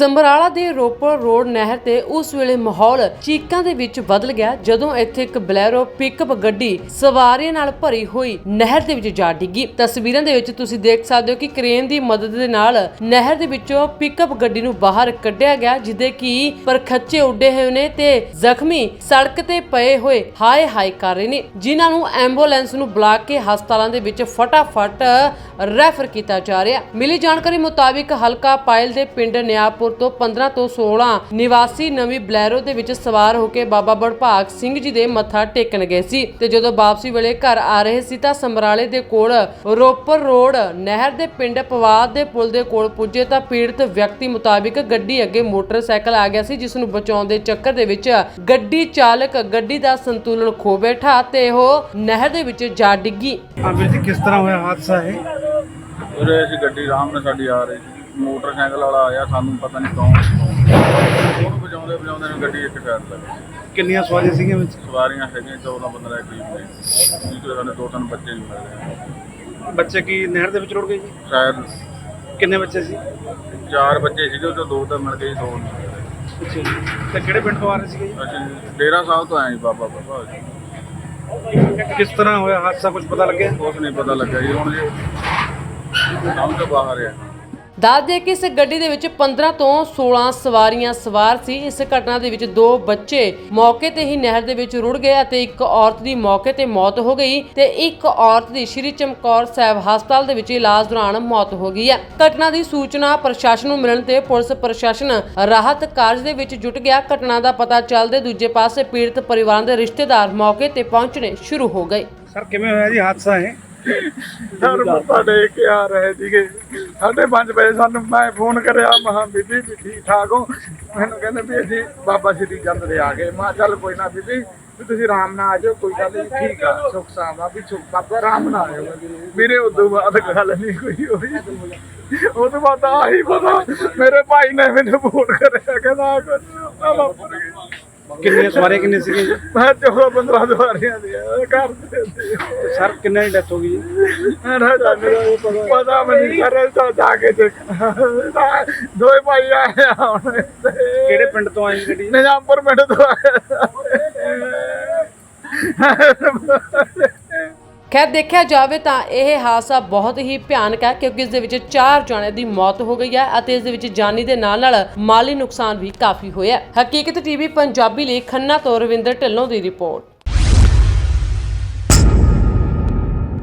ਸਮਰਾਲਾ ਦੇ ਰੋਪੜ ਰੋਡ ਨਹਿਰ ਤੇ ਉਸ ਵੇਲੇ ਮਾਹੌਲ ਚੀਕਾਂ ਦੇ ਵਿੱਚ ਬਦਲ ਗਿਆ ਜਦੋਂ ਇੱਥੇ ਇੱਕ ਬਲੈਰੋ ਪਿਕਅਪ ਗੱਡੀ ਸਵਾਰੀਆਂ ਨਾਲ ਭਰੀ ਹੋਈ ਨਹਿਰ ਦੇ ਵਿੱਚ ਜਾ ਡਿੱਗੀ। ਤਸਵੀਰਾਂ ਦੇ ਵਿੱਚ ਤੁਸੀਂ ਦੇਖ ਸਕਦੇ ਹੋ ਕਿ ਕ੍ਰੇਨ ਦੀ ਮਦਦ ਦੇ ਨਾਲ ਨਹਿਰ ਦੇ ਵਿੱਚੋਂ ਪਿਕਅਪ ਗੱਡੀ ਨੂੰ ਬਾਹਰ ਕੱਢਿਆ ਗਿਆ ਜਿੱਦੇ ਕਿ ਪਰਖੱਚੇ ਉੱਡੇ ਹੋਏ ਨੇ ਤੇ ਜ਼ਖਮੀ ਸੜਕ ਤੇ ਪਏ ਹੋਏ ਹਾਏ ਹਾਏ ਕਰ ਰਹੇ ਨੇ। ਜਿਨ੍ਹਾਂ ਨੂੰ ਐਂਬੂਲੈਂਸ ਨੂੰ ਬੁਲਾ ਕੇ ਹਸਪਤਾਲਾਂ ਦੇ ਵਿੱਚ ਫਟਾਫਟ ਰੈਫਰ ਕੀਤਾ ਜਾ ਰਿਹਾ। ਮਿਲੀ ਜਾਣਕਾਰੀ ਮੁਤਾਬਿਕ ਹਲਕਾ ਪਾਇਲ ਦੇ ਪਿੰਡ ਨਿਆਪੁਰ ਤੋਂ 15 ਤੋਂ 16 ਨਿਵਾਸੀ ਨਵੀਂ ਬਲੈਰੋ ਦੇ ਵਿੱਚ ਸਵਾਰ ਹੋ ਕੇ ਬਾਬਾ ਬੜਭਾਗ ਸਿੰਘ ਜੀ ਦੇ ਮੱਥਾ ਟੇਕਣ ਗਏ ਸੀ ਤੇ ਜਦੋਂ ਵਾਪਸੀ ਵੇਲੇ ਘਰ ਆ ਰਹੇ ਸੀ ਤਾਂ ਸਮਰਾਲੇ ਦੇ ਕੋਲ ਰੋਪੜ ਰੋਡ ਨਹਿਰ ਦੇ ਪਿੰਡ ਪਵਾਦ ਦੇ ਪੁਲ ਦੇ ਕੋਲ ਪੁੱਜੇ ਤਾਂ ਪੀੜਤ ਵਿਅਕਤੀ ਮੁਤਾਬਿਕ ਗੱਡੀ ਅੱਗੇ ਮੋਟਰਸਾਈਕਲ ਆ ਗਿਆ ਸੀ ਜਿਸ ਨੂੰ ਬਚਾਉਣ ਦੇ ਚੱਕਰ ਦੇ ਵਿੱਚ ਗੱਡੀ ਚਾਲਕ ਗੱਡੀ ਦਾ ਸੰਤੁਲਨ ਖੋ ਬੈਠਾ ਤੇ ਉਹ ਨਹਿਰ ਦੇ ਵਿੱਚ ਜਾ ਡਿੱਗੀ। ਹਾਂ ਵੀਰ ਜੀ ਕਿਸ ਤਰ੍ਹਾਂ ਹੋਇਆ ਹਾਦਸਾ ਇਹ? ਉਰੇ ਅਸੀਂ ਗੱਡੀ ਆਰਾਮ ਨਾਲ ਸਾਡੀ ਆ ਰਹੀ ਸੀ। ਮੋਟਰਸਾਈਕਲ ਵਾਲਾ ਆਇਆ ਸਾਨੂੰ ਪਤਾ ਨਹੀਂ ਕੌਣ ਉਹਨੂੰ ਵਜਾਉਂਦੇ ਵਜਾਉਂਦੇ ਨੂੰ ਗੱਡੀ ਇੱਕ ਟਾਇਰ ਲੱਗ। ਗਈ ਕਿੰਨੀਆਂ ਸਵਾਰੀਆਂ ਸੀਗੀਆਂ ਵਿੱਚ? ਸਵਾਰੀਆਂ ਹੈਗੀਆਂ 14 15 ਦੇ ਕਰੀਬ ਨੇ। ਜਿਹਦੇ ਸਾਡੇ ਦੋ ਤਿੰਨ ਬੱਚੇ ਵੀ ਮਿਲ ਰਹੇ ਬੱਚੇ ਕੀ ਨਹਿਰ ਦੇ ਵਿੱਚ ਰੁੜ ਗਏ ਜੀ? ਸ਼ਾਇਦ ਕਿੰਨੇ ਬੱਚੇ ਸੀ? ਚਾਰ ਬੱਚੇ ਸੀਗੇ ਉਹ 'ਚੋਂ ਦੋ ਤਾਂ ਮਿਲ ਗਏ ਜੀ, ਦੋ ਨਹੀਂ ਅੱਛਾ ਜੀ। ਤੇ ਕਿਹੜੇ ਪਿੰਡ ਤੋਂ ਆ ਰਹੇ ਸੀਗੇ ਜੀ? ਅਸੀਂ 13 ਸਾਲ ਤੋਂ ਆਏ ਜੀ ਬਾਬਾ ਬਾਬਾ ਕਿਸ ਤਰ੍ਹਾਂ ਹੋਇਆ? ਹਾਦਸਾ ਕੁਝ ਪਤਾ ਲੱਗਿਆ? ਕੁਛ ਨਹੀਂ ਪਤਾ ਲੱਗਾ ਜੀ ਹੁਣ ਜੀ ਕੰਮ ਤੋਂ ਬਾਹਰ ਆ। ਦੱਸ ਦੇ ਕਿ ਇਸ ਗੱਡੀ ਦੇ ਵਿੱਚ 15 ਤੋਂ 16 ਸਵਾਰੀਆਂ ਸਵਾਰ ਸੀ। ਇਸ ਘਟਨਾ ਦੇ ਵਿੱਚ ਦੋ ਬੱਚੇ ਮੌਕੇ ਤੇ ਹੀ ਨਹਿਰ ਦੇ ਵਿੱਚ ਰੁੜ ਗਏ ਅਤੇ ਇੱਕ ਔਰਤ ਦੀ ਮੌਕੇ ਤੇ ਮੌਤ ਹੋ ਗਈ ਤੇ ਇੱਕ ਔਰਤ ਦੀ ਸ਼੍ਰੀ ਚਮਕੌਰ ਸਾਹਿਬ ਹਸਪਤਾਲ ਦੇ ਵਿੱਚ ਇਲਾਜ ਦੌਰਾਨ ਮੌਤ ਹੋ ਗਈ ਹੈ। ਘਟਨਾ ਦੀ ਸੂਚਨਾ ਪ੍ਰਸ਼ਾਸਨ ਨੂੰ ਮਿਲਣ ਤੇ ਪੁਲਿਸ ਪ੍ਰਸ਼ਾਸਨ ਰਾਹਤ ਕਾਰਜ ਦੇ ਵਿੱਚ ਜੁਟ ਗਿਆ। ਘਟਨਾ ਦਾ ਪਤਾ ਚੱਲਦੇ ਦੂਜੇ ਪਾਸੇ ਪੀੜਤ ਪਰਿਵਾਰ ਦੇ ਰਿਸ਼ਤੇਦਾਰ ਮੌਕੇ ਤੇ ਪਹੁੰਚਣੇ ਸ਼ੁਰੂ ਹੋ ਗਏ। ਸਰ, ਕਿਵੇਂ ਹੋਇਆ ਜੀ ਹਾਦਸਾ ਇਹ? ਸਰ, ਮੱਥਾ ਟੇਕ ਕੇ ਆ ਰਹੇ ਸੀਗੇ। ਸਾਢੇ ਪੰਜ ਵਜੇ ਸਾਨੂੰ ਮੈਂ ਫੋਨ ਕਰਿਆ ਮਹਾ ਬੀਬੀ, ਵੀ ਠੀਕ ਠਾਕ ਹੋ? ਮੈਨੂੰ ਕਹਿੰਦੇ ਵੀ ਅਸੀਂ ਬਾਬਾ ਸ਼੍ਰੀ ਚੰਦ ਦੇ ਆ ਗਏ। ਮੈਂ ਚੱਲ ਕੋਈ ਨਾ ਬੀਬੀ, ਵੀ ਤੁਸੀਂ ਆਰਾਮ ਨਾਲ ਆ ਜਾਓ, ਕੋਈ ਗੱਲ ਨਹੀਂ ਠੀਕ ਆ, ਸੁਖ ਸਾਵਾ ਵੀ ਸੁੱਖ ਬਾਬਾ ਆਰਾਮ ਨਾਲ ਆਇਓ ਮੇਰੇ ਉਦੋਂ ਬਾਅਦ ਗੱਲ ਨਹੀਂ ਕੋਈ ਹੋਈ। ਉਹ ਤੋਂ ਬਾਅਦ ਆਹੀ ਪਤਾ, ਮੇਰੇ ਭਾਈ ਨੇ ਮੈਨੂੰ ਫੋਨ ਕਰਿਆ, ਕਹਿੰਦਾ ਆਹ ਵਾਪਰ ਗਿਆ ਕਿੰਨੀਆਂ ਸਵਾਰੀਆਂ ਕਿੰਨੇ ਸੀਗੇ ਜੀ? ਮੈਂ 14 15 ਦਵਾਰੀਆਂ ਦੀ ਕਰ ਦੇ ਸਰ ਕਿੰਨੇ ਦੀ ਡੈਥ ਹੋ ਗਈ ਜੀ? ਪਤਾ ਮੈਨੂੰ ਸਾਰੇ ਤਾਂ ਜਾ ਕੇ ਦੇਖਣਾ ਦੋਏ ਭਾਈ ਆਏ ਆ ਹੁਣ ਕਿਹੜੇ ਪਿੰਡ ਤੋਂ ਆਈ ਗੱਡੀ? ਨਿਜ਼ਾਮਪੁਰ ਪਿੰਡ ਤੋਂ ਆਏ ਖੈਰ, ਦੇਖਿਆ ਜਾਵੇ ਤਾਂ ਇਹ ਹਾਦਸਾ ਬਹੁਤ ਹੀ ਭਿਆਨਕ ਹੈ ਕਿਉਂਕਿ ਇਸ ਦੇ ਵਿੱਚ ਚਾਰ ਜਣਿਆਂ ਦੀ ਮੌਤ ਹੋ ਗਈ ਹੈ ਅਤੇ ਇਸ ਦੇ ਵਿੱਚ ਜਾਨੀ ਦੇ ਨਾਲ ਨਾਲ ਮਾਲੀ ਨੁਕਸਾਨ ਵੀ ਕਾਫੀ ਹੋਇਆ ਹੈ। ਹਕੀਕਤ ਟੀਵੀ ਪੰਜਾਬੀ ਲਈ ਖੰਨਾ ਤੋਂ ਰਵਿੰਦਰ ਢਿੱਲੋਂ ਦੀ ਰਿਪੋਰਟ